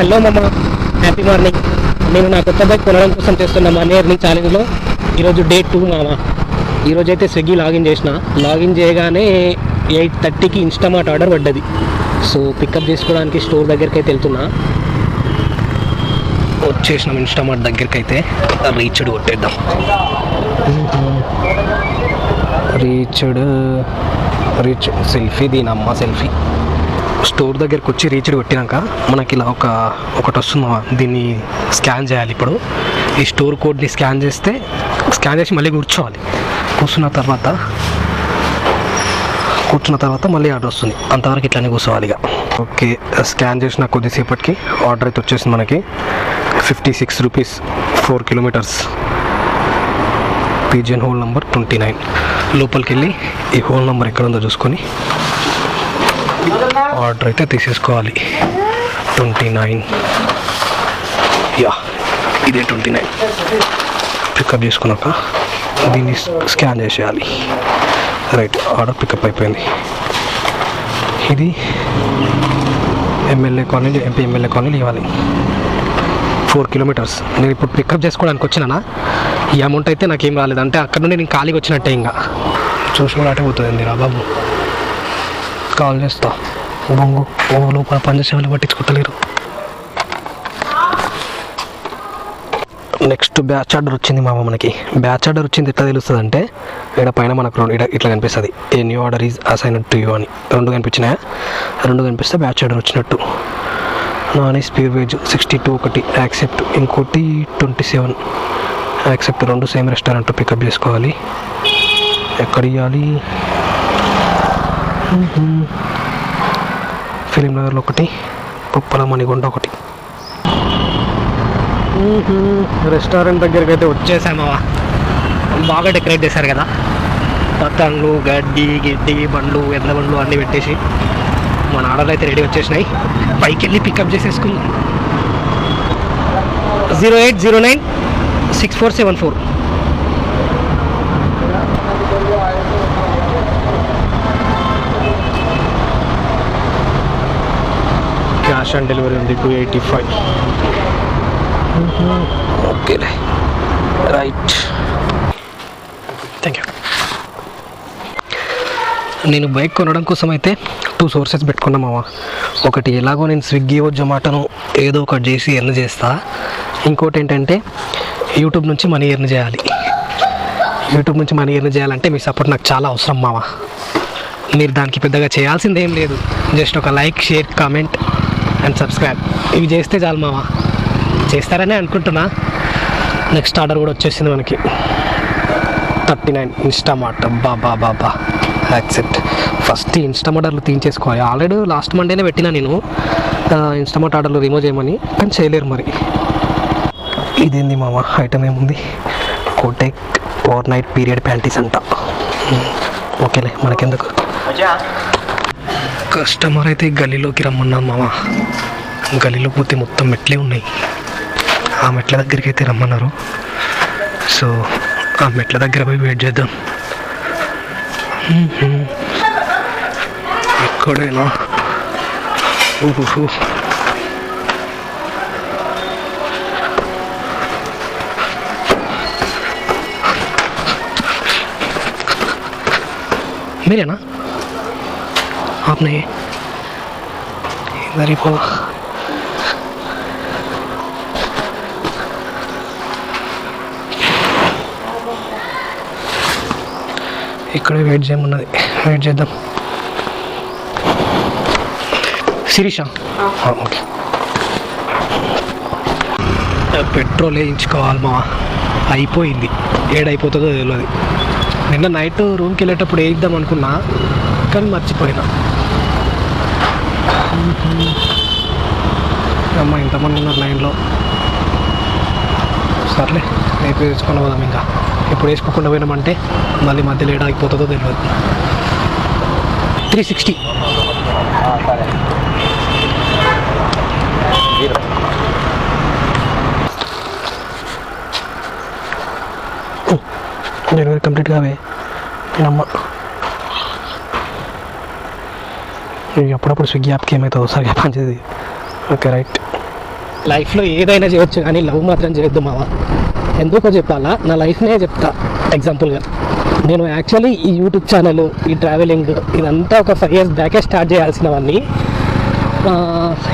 Hello మామ. Happy morning నేను నా కొత్త బైక్ కొనడం కోసం చేస్తున్న మనీ ఎర్నింగ్ ఛాలెంజ్లో ఈరోజు డే టూ మామ. ఈరోజు అయితే స్విగ్గీ లాగిన్ చేసిన. లాగిన్ చేయగానే ఎయిట్ థర్టీకి ఇన్స్టామార్ట్ ఆర్డర్ పడ్డది. సో పికప్ చేసుకోవడానికి స్టోర్ దగ్గరికి అయితే వెళ్తున్నా. వచ్చేసినాం ఇన్స్టామార్ట్ దగ్గరికి అయితే రీచ్డ్ కొట్టేద్దాం. రీచ్డ్ రీచ్ సెల్ఫీ దీని అమ్మ సెల్ఫీ స్టోర్ దగ్గరికి వచ్చి రీచ్డ్ కొట్టినాక మనకి ఇలా ఒక ఒకటి వస్తుంది దీన్ని స్కాన్ చేయాలి ఇప్పుడు. ఈ స్టోర్ కోడ్ని స్కాన్ చేస్తే స్కాన్ చేసి మళ్ళీ కూర్చోవాలి. కూర్చున్న తర్వాత కూర్చున్న తర్వాత మళ్ళీ ఆర్డర్ వస్తుంది. అంతవరకు ఇట్లానే కూర్చోవాలి ఇక. ఓకే స్కాన్ చేసిన కొద్దిసేపటికి ఆర్డర్ అయితే వచ్చేసింది మనకి. Fifty six rupees four kilometres. Pigeon hole number twenty nine. లోపలికి వెళ్ళి ఈ హోల్ నెంబర్ ఎక్కడ ఉందో చూసుకొని ఆర్డర్ అయితే తీసేసుకోవాలి. Twenty nine. యా ఇదే ట్వంటీ నైన్. పికప్ చేసుకున్నాక దీన్ని స్కాన్ చేసేయాలి. రైట్ ఆర్డర్ పికప్ అయిపోయింది. ఇది MLA colony MP MLA colony ఇవ్వాలి. ఫోర్ కిలోమీటర్స్ నేను ఇప్పుడు పికప్ చేసుకోవడానికి వచ్చినానా? ఈ అమౌంట్ అయితే నాకేం రాలేదు. అంటే అక్కడ నుండి నేను ఖాళీగా వచ్చినట్టే ఇంకా. చూసి అటే పోతుంది రా బాబు. కాల్ చేస్తా. బొంగు. ఓ లోపల పనిచేసేవాళ్ళు పట్టించుకుంటలేరు నెక్స్ట్ బ్యాచ్ ఆర్డర్ వచ్చింది మామ మనకి. బ్యాచ్ ఆర్డర్ వచ్చింది ఎట్లా తెలుస్తుంది అంటే ఇక్కడ పైన మనకు రెండు ఈడ ఇట్లా కనిపిస్తుంది. A new order is assign to you అని. రెండు కనిపించినాయా? రెండు కనిపిస్తే బ్యాచ్ ఆర్డర్ వచ్చినట్టు. Non is pure sixty two ఒకటి. యాక్సెప్ట్ ఇంకోటి ట్వంటీ సెవెన్ యాక్సెప్ట్ రెండు సేమ్ రెస్టారెంట్ పికప్ చేసుకోవాలి. ఎక్కడ ఇవ్వాలి ఫిలిం నగర్లో ఒకటి పుప్పల మణిగొండ ఒకటి. రెస్టారెంట్ దగ్గరికి అయితే వచ్చేసామవా బాగా డెకరేట్ చేశారు కదా. పతంగులు గడ్డి గిడ్డి బండ్లు ఎడ్ల బండ్లు అన్నీ పెట్టేసి మన ఆర్డర్లు అయితే రెడీ వచ్చేసినాయి. పైకి వెళ్ళి పికప్ చేసేసుకుందాం. Zero eight zero nine six four seven four. Cash on delivery ఉంది టూ ఎయిటీ ఫైవ్. ఓకేలే రైట్. థ్యాంక్ యూ నేను బైక్ కొనడం కోసం అయితే టూ సోర్సెస్ పెట్టుకున్నా మామ. ఒకటి ఎలాగో నేను స్విగ్గీ జొమాటోను ఏదో ఒకటి చేసి ఎర్న్ చేస్తా. ఇంకోటి ఏంటంటే యూట్యూబ్ నుంచి మనీ ఎర్న్ చేయాలి. యూట్యూబ్ నుంచి మనీ ఎర్న్ చేయాలంటే మీ సపోర్ట్ నాకు చాలా అవసరం మామ. మీరు దానికి పెద్దగా చేయాల్సింది ఏం లేదు. జస్ట్ ఒక like share comment. And subscribe ఇవి చేస్తే చాలు మామ. చేస్తారనే అనుకుంటున్నా. నెక్స్ట్ ఆర్డర్ కూడా వచ్చేసింది మనకి. థర్టీ నైన్ ఇన్స్టామార్ట్ బాబా బాబా యాక్సెప్ట్ ఫస్ట్ ఇన్స్టామార్ట్ ఆర్డర్లు తీయించేసుకోవాలి. ఆల్రెడీ లాస్ట్ మండేనే పెట్టినా నేను. ఇన్స్టామార్ట్ ఆర్డర్లు రిమూవ్ చేయమని. కానీ చేయలేరు మరి. ఇదేంది మామ? ఐటమ్ ఏముంది? Kotex over night period panties అంట. ఓకేలే మనకెందుకు? కస్టమర్ అయితే గల్లీలోకి రమ్మన్నాను మామ గల్లీలో పోతే మొత్తం మెట్లే ఉన్నాయి. ఆ మెట్ల దగ్గరికి అయితే రమ్మన్నారు. సో ఆ మెట్ల దగ్గర పోయి వెయిట్ చేద్దాం. ఎక్కడైనా ఊహు. మీరేనా? आपने इधर ही बोला ఇక్కడే వెయిట్ చేయమన్నది వెయిట్ చేద్దాం శిరీష ఓకే పెట్రోల్ వేయించుకోవాలి మా అయిపోయింది ఏడైపోతుందో తెలియదు నిన్న నైట్ రూమ్కి వెళ్ళేటప్పుడు వేయిద్దాం అనుకున్నా కానీ మర్చిపోయినా అమ్మ ఇంతమంది ఉన్నారు లైన్లో. సర్లే రేపు వేసుకొని పోదాం ఇంకా. ఇప్పుడు వేసుకోకుండా పోయినామంటే మళ్ళీ మధ్యలో ఏడా అయిపోతుందో తెలియదు త్రీ సిక్స్టీ. డెలివరీ కంప్లీట్ కావే నేనమ్మ. అప్పుడప్పుడు స్విగ్గీ యాప్కి ఏమైతే ఒకసారి పనిచేది ఓకే రైట్. లైఫ్లో ఏదైనా చేయొచ్చు కానీ లవ్ మాత్రం చేయొద్దు మావా. ఎందుకో చెప్పాలా? నా లైఫ్నే చెప్తా ఎగ్జాంపుల్గా నేను యాక్చువల్లీ ఈ యూట్యూబ్ ఛానల్ ఈ ట్రావెలింగ్ ఇదంతా ఒక ఫైవ్ ఇయర్స్ బ్యాకే స్టార్ట్ చేయాల్సినవన్నీ.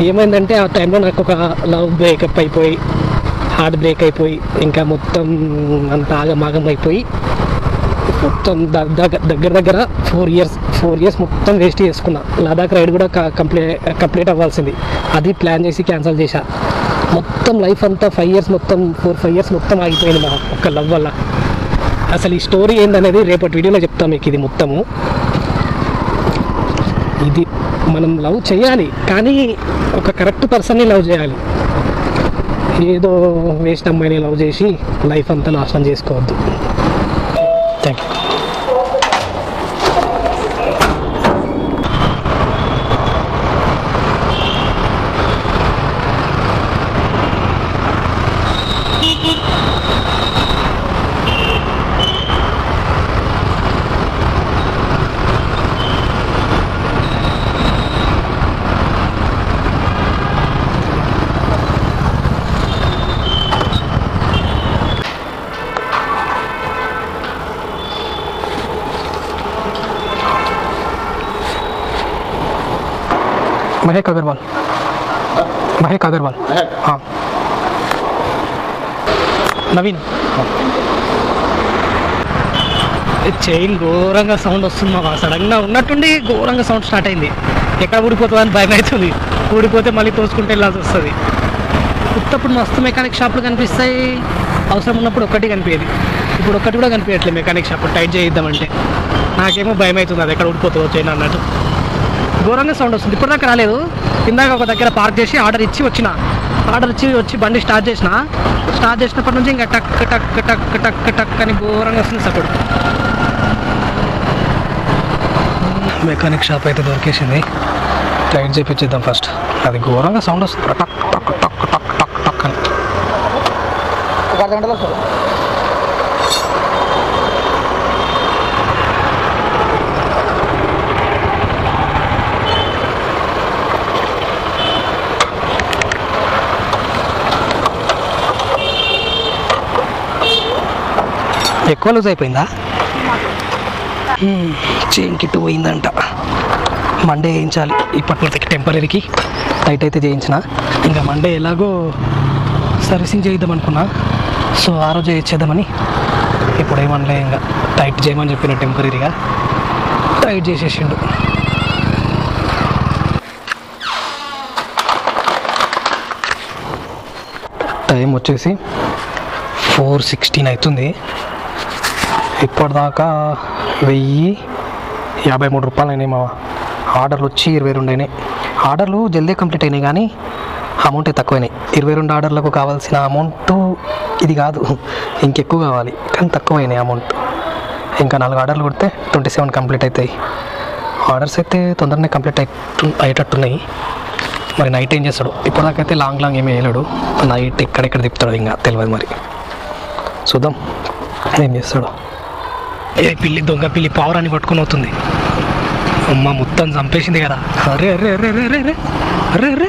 ఏమైందంటే ఆ టైంలో నాకు ఒక లవ్ బ్రేకప్ అయిపోయి హార్ట్ బ్రేక్ అయిపోయి ఇంకా మొత్తం అంత ఆగమాగం అయిపోయి మొత్తం దగ్గర దగ్గర ఫోర్ ఇయర్స్ ఫోర్ ఇయర్స్ మొత్తం వేస్ట్ చేసుకున్నా. లదాఖ్ రైడ్ కూడా కంప్లీట్ కంప్లీట్ అవ్వాల్సింది. అది ప్లాన్ చేసి క్యాన్సిల్ చేశా. మొత్తం లైఫ్ అంతా ఫైవ్ ఇయర్స్ మొత్తం ఫోర్ ఫైవ్ ఇయర్స్ మొత్తం ఆగిపోయింది మా ఒక్క లవ్ వల్ల. అసలు ఈ స్టోరీ ఏందనేది రేపటి వీడియోలో చెప్తాం మీకు ఇది మొత్తము. ఇది మనం లవ్ చేయాలి కానీ ఒక కరెక్ట్ పర్సన్ని లవ్ చేయాలి. ఏదో వేస్ట్ అమ్మాయిని లవ్ చేసి లైఫ్ అంతా నాశనం చేసుకోవద్దు థ్యాంక్ యూ महक अग्रवाल महक अग्रवाल हाँ నవీన్ చైన్ ఘోరంగా సౌండ్ వస్తుంది మాకు సడన్గా ఉన్నట్టుండి ఘోరంగా సౌండ్ స్టార్ట్ అయింది ఎక్కడ ఊడిపోతుందో అని భయం అవుతుంది ఊడిపోతే మళ్ళీ తోసుకుంటే వెళ్ళాల్సి వస్తుంది ఉత్తప్పుడు మస్తు మెకానిక్ షాపులు కనిపిస్తాయి అవసరం ఉన్నప్పుడు ఒక్కటి కనిపించేది ఇప్పుడు ఒక్కటి కూడా కనిపించట్లేదు మెకానిక్ షాప్ టైట్ చేయిద్దామంటే నాకేమో భయం అవుతుంది అది ఎక్కడ ఊడిపోతుందో చైన్ అన్నట్టు ఘోరంగా సౌండ్ వస్తుంది ఇప్పుడు దాకా రాలేదు ఇందాక ఒక దగ్గర పార్క్ చేసి ఆర్డర్ ఇచ్చి వచ్చిన ఆర్డర్ ఇచ్చి వచ్చి బండి స్టార్ట్ చేసిన స్టార్ట్ చేసినప్పటి నుంచి ఇంకా టక్ టక్ టక్ టక్ టక్ అని ఘోరంగా వస్తుంది సపోర్ట్ మెకానిక్ షాప్ అయితే దొరికేసింది టైట్ చేపించేద్దాం ఫస్ట్ అది ఘోరంగా సౌండ్ వస్తుంది టక్ టక్ టక్ టక్ టక్ టక్ అని ఎక్కువ లూజ్ అయిపోయిందా? చైన్ కిట్టు పోయిందంట. మండే వేయించాలి ఇప్పటి టెంపరీకి టైట్ అయితే చేయించిన. ఇంకా మండే ఎలాగో సర్వీసింగ్ చేయిద్దాం అనుకున్నా. సో ఆ రోజు చేద్దామని ఇప్పుడు ఏమనలే ఇంకా. టైట్ చేయమని చెప్పిన టెంపరీగా టైట్ చేసేసిండు. టైం వచ్చేసి ఫోర్ సిక్స్టీన్ అవుతుంది. ఇప్పటిదాకా వెయ్యి యాభై మూడు రూపాయలు అయినాయి మా ఆర్డర్లు వచ్చి ఇరవై రెండు అయినాయి. ఆర్డర్లు జల్దీ కంప్లీట్ అయినాయి కానీ అమౌంట్ తక్కువైనాయి. ఇరవై రెండు ఆర్డర్లకు కావాల్సిన అమౌంట్ ఇది కాదు. ఇంకెక్కువ కావాలి. కానీ తక్కువైనాయి అమౌంట్. ఇంకా నాలుగు ఆర్డర్లు కొడితే ట్వంటీ సెవెన్ కంప్లీట్ అవుతాయి ఆర్డర్స్ అయితే తొందరనే కంప్లీట్ అయ్యట్టు అయ్యేటట్టున్నాయి. మరి నైట్ ఏం చేస్తాడు? ఇప్పటిదాకైతే లాంగ్ లాంగ్ ఏమీ వేయలేడు. నైట్ ఎక్కడెక్కడ తిప్పుతాడు ఇంకా తెలియదు మరి. చూద్దాం. ఏం చేస్తాడు. ఏ పిల్లి దొంగ పిల్లి పావురాన్ని పట్టుకుని అవుతుంది అమ్మ మొత్తం చంపేసింది కదా. అరే అరే అరే అరే అరే అరే. అరే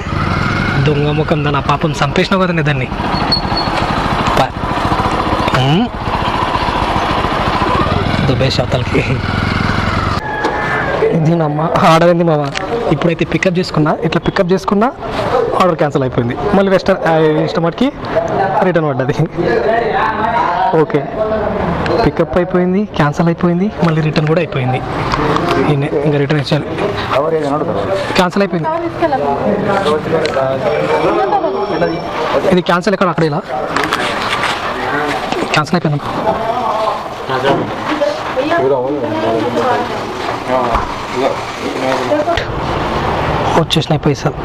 దొంగ ముఖం దాని పాపం చంపేసినావు కదండి దాన్ని. దుబాయ్ శాతాలకి. దీనమ్మ అయింది మామ? ఇప్పుడైతే పికప్ చేసుకున్నా ఇట్లా పికప్ చేసుకున్నా ఆర్డర్ క్యాన్సిల్ అయిపోయింది. మళ్ళీ వెస్టర్ కస్టమర్కి రిటర్న్ పడ్డది. ఓకే. పికప్ అయిపోయింది క్యాన్సిల్ అయిపోయింది మళ్ళీ రిటర్న్ కూడా అయిపోయింది. ఇంకా రిటర్న్ ఇచ్చాను క్యాన్సిల్ అయిపోయింది. ఇది క్యాన్సిల్ ఎక్కడ? అక్కడ ఇలా? క్యాన్సిల్ అయిపోయింది. వచ్చేసినాయి పైసలు.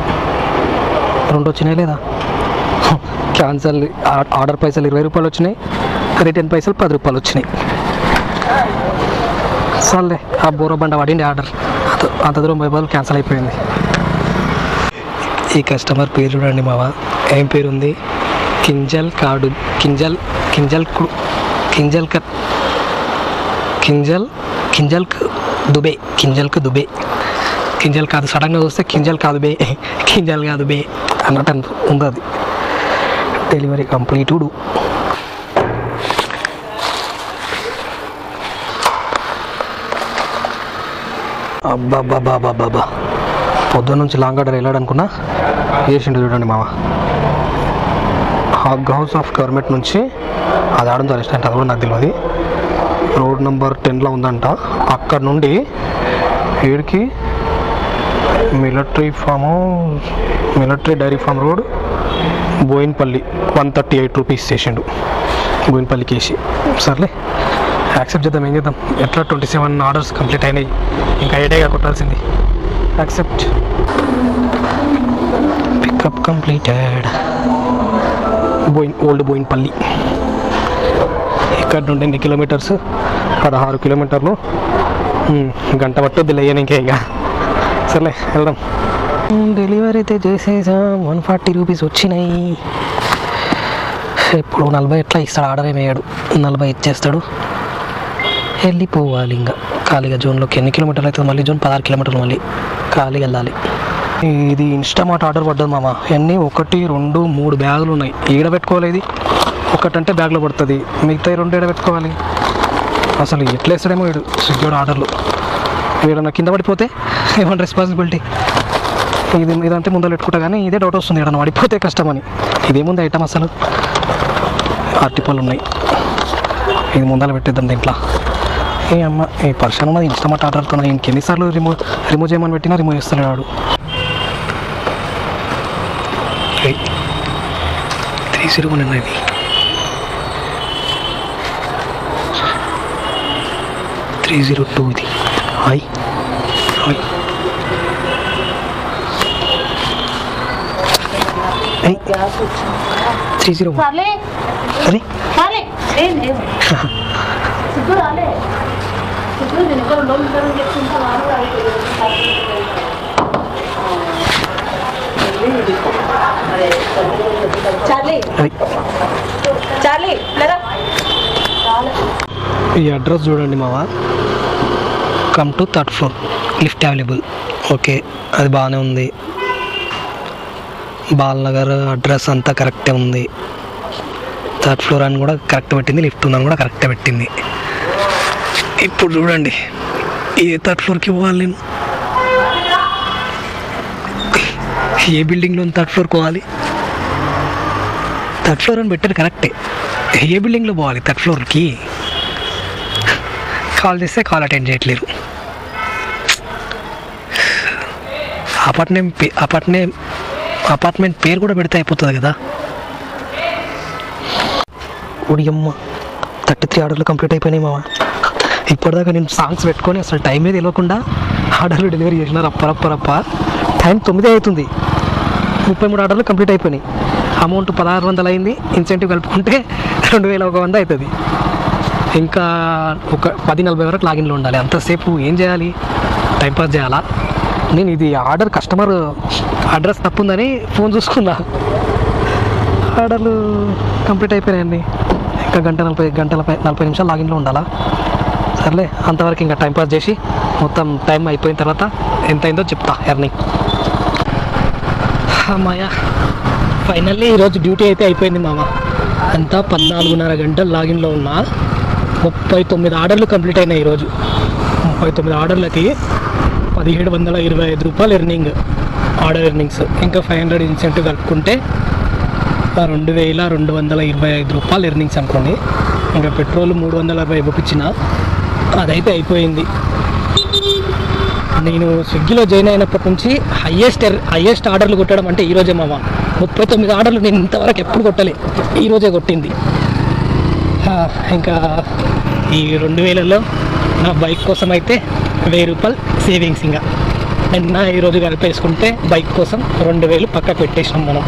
రెండు వచ్చినాయి లేదా? క్యాన్సల్ ఆర్డర్ పైసలు ఇరవై రూపాయలు వచ్చినాయి. రిటర్న్ పైసలు పది రూపాయలు వచ్చినాయి. సర్లే ఆ బోరో బండ పడింది ఆర్డర్. అంత అంత దూరం పోయే క్యాన్సిల్ అయిపోయింది. ఈ కస్టమర్ పేరు చూడండి మావా. ఏం పేరు ఉంది కింజల్ కాడు కింజల్ కింజల్ కింజల్ క కింజల్ కింజల్క్ దుబే కింజల్క్ దుబే. కింజల్ కాదు సడన్గా చూస్తే కింజల్ కాదు బే. కింజల్ కాదు బే. అన్నట్టు ఉంది అది డెలివరీ కంప్లీటుడు అబ్బాబ్బాబ్బాబ్బా పొద్దున్న నుంచి లాంగ్ ఆర్డర్ వెళ్ళాడనుకున్నా చేసిండు చూడండి మామ. హాగ్ హౌస్ ఆఫ్ గవర్నమెంట్ నుంచి అది ఆడంతో రెస్టారెంట్ అది కూడా నాకు తెలియదు. రోడ్ నెంబర్ టెన్లో ఉందంట. అక్కడ నుండి ఏడికి military farm military dairy farm road Bowenpally one thirty eight rupees చేసిండు. బోయిన్పల్లికి వేసి. సర్లే. యాక్సెప్ట్ చేద్దాం ఏం చేద్దాం? ఎట్లా ట్వంటీ సెవెన్ ఆర్డర్స్ కంప్లీట్ అయినాయి. ఇంకా ఐడియాగా కొట్టాల్సింది? Accept. Pickup completed Bowen old Bowenpally. ఇక్కడ నుండి ఎన్ని కిలోమీటర్స్? పదహారు కిలోమీటర్లు. గంట గంట పట్టుద్ది ఇంకా ఇక. సర్లే వెళ్దాం. డెలివరీ అయితే చేసేసాం. వన్ ఫార్టీ రూపీస్ వచ్చినాయి. ఇప్పుడు నలభై ఎట్లా ఇస్తాడు? ఆర్డర్ ఏమేయాడు నలభై ఇచ్చేస్తాడు. వెళ్ళిపోవాలి ఇంకా. ఖాళీగా జోన్లోకి ఎన్ని కిలోమీటర్లు అవుతుంది మళ్ళీ జోన్ పదహారు కిలోమీటర్లు మళ్ళీ ఖాళీగా వెళ్ళాలి. ఇది ఇన్స్టామార్ట్ ఆర్డర్ పడ్డది మామ. అన్నీ ఒకటి రెండు మూడు బ్యాగులు ఉన్నాయి. ఈడ పెట్టుకోలేదు ఒకటంటే బ్యాగ్లో పడుతుంది. మిగతా రెండు ఈడ పెట్టుకోవాలి. అసలు ఎట్లా వేస్తాడేమో వీడు స్విగ్గీ ఆర్డర్లు. వీడన్నా కింద పడిపోతే ఏమన్నా రెస్పాన్సిబిలిటీ ఇది ఇదంతా ముందర పెట్టుకుంటా కానీ ఇదే డౌట్ వస్తుంది. ఏడన్నా పడిపోతే కష్టమని. ఇదేముంది ఐటమ్ అసలు? అరటిపళ్ళు ఉన్నాయి. ఇది ముందర పెట్టేద్దాం దీంట్లో. ఏ అమ్మ. ఈ పర్సన్ ఉన్నది ఇన్స్టామార్ట్ ఆర్డర్ అవుతున్నా ఇంక ఎన్నిసార్లు రిమూవ్ రిమూవ్ చేయమని పెట్టినా రిమూవ్ చేస్తాడు వాడు. Three zero one three zero two ఇది. హాయ్. హాయ్. త్రీ జీరో అరే. ఈ అడ్రస్ చూడండి మావా. Come to third floor lift available okay అది బాగానే ఉంది. బాలనగర్ అడ్రస్ అంతా కరెక్టే ఉంది. థర్డ్ ఫ్లోర్ అని కూడా కరెక్ట్ పెట్టింది లిఫ్ట్ ఉందని కూడా కరెక్టే పెట్టింది. ఇప్పుడు చూడండి ఏ థర్డ్ ఫ్లోర్కి పోవాలి నేను? ఏ బిల్డింగ్లో థర్డ్ ఫ్లోర్ పోవాలి? థర్డ్ ఫ్లోర్ అని పెట్టారు కరెక్టే. ఏ బిల్డింగ్లో పోవాలి థర్డ్ ఫ్లోర్కి? కాల్ చేస్తే కాల్ అటెండ్ చేయట్లేరు. అపార్ట్మెంట్ పే- అపార్ట్మెంట్ అపార్ట్మెంట్ పేరు కూడా పెడితే అయిపోతుంది కదా. ఉడియమ్మ థర్టీ త్రీ ఆర్డర్లు కంప్లీట్ అయిపోయినాయి మావా. ఇప్పటిదాకా నేను సాంగ్స్ పెట్టుకొని అసలు టైమే తెలియకుండా ఆర్డర్లు డెలివరీ చేసిన రప్ప టైం తొమ్మిది అవుతుంది. ముప్పై మూడు ఆర్డర్లు కంప్లీట్ అయిపోయినాయి. అమౌంట్ పదహారు వందలు అయింది. ఇన్సెంటివ్ కలుపుకుంటే రెండు వేల ఒక వంద అవుతుంది. ఇంకా ఒక పది నలభై వరకు లాగిన్లో ఉండాలి. అంతసేపు ఏం చేయాలి? టైంపాస్ చేయాలా? నేను ఇది ఆర్డర్ కస్టమర్ అడ్రస్ తప్పుందని ఫోన్ చూసుకున్నా. ఆర్డర్లు కంప్లీట్ అయిపోయినాయండి. ఇంకా గంట నలభై గంటల నలభై నిమిషాలు లాగిన్లో ఉండాలా? సర్లే అంతవరకు ఇంకా టైంపాస్ చేసి మొత్తం టైం అయిపోయిన తర్వాత ఎంత అయిందో చెప్తా ఎర్నింగ్. అమ్మాయ ఫైనల్లీ ఈరోజు డ్యూటీ అయితే అయిపోయింది మామ. అంతా పద్నాలుగున్నర గంటలు లాగిన్లో ఉన్నా. ముప్పై తొమ్మిది ఆర్డర్లు కంప్లీట్ అయినాయి ఈరోజు ముప్పై తొమ్మిది ఆర్డర్లకి పదిహేడు వందల ఇరవై ఐదు రూపాయలు ఎర్నింగ్ ఆర్డర్ ఎర్నింగ్స్ ఇంకా ఫైవ్ హండ్రెడ్ ఇన్సెంటివ్ కలుపుకుంటే రెండు వేల రెండు వందల ఇరవై ఐదు రూపాయలు ఎర్నింగ్స్ అనుకోండి. ఇంకా పెట్రోల్ మూడు వందల అరవై ఇవ్వపించిన అదైతే అయిపోయింది. నేను స్విగ్గీలో జాయిన్ అయినప్పటి నుంచి హయ్యెస్ట్ హయ్యెస్ట్ er, ఆర్డర్లు కొట్టడం అంటే ఈరోజే మామ ముప్పై తొమ్మిది ఆర్డర్లు నేను ఇంతవరకు ఎప్పుడు కొట్టలే. ఈరోజే కొట్టింది. ఇంకా ఈ రెండు వేలలో నా బైక్ కోసం అయితే వెయ్యి రూపాయలు సేవింగ్స్ ఇంకా. నిన్న ఈరోజు కలిపేసుకుంటే బైక్ కోసం రెండు వేలు పక్కకు పెట్టేసినాం మనం.